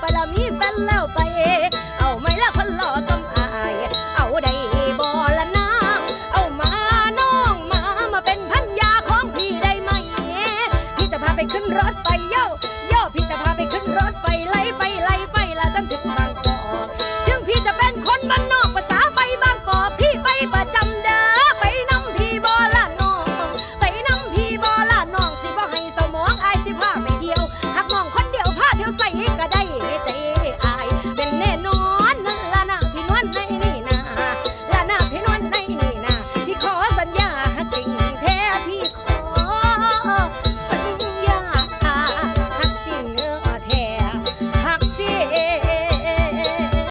ไปแล้วมีแฟนแล้วไป เอาไม่ละคนหล่อสมอาย เอาได้บอละนางเอามาน้องมามาเป็นพันยาของพี่ได้ไหมพี่จะพาไปขึ้นรถไฟเย่อเย่อพี่จะพาไปขึ้นรถ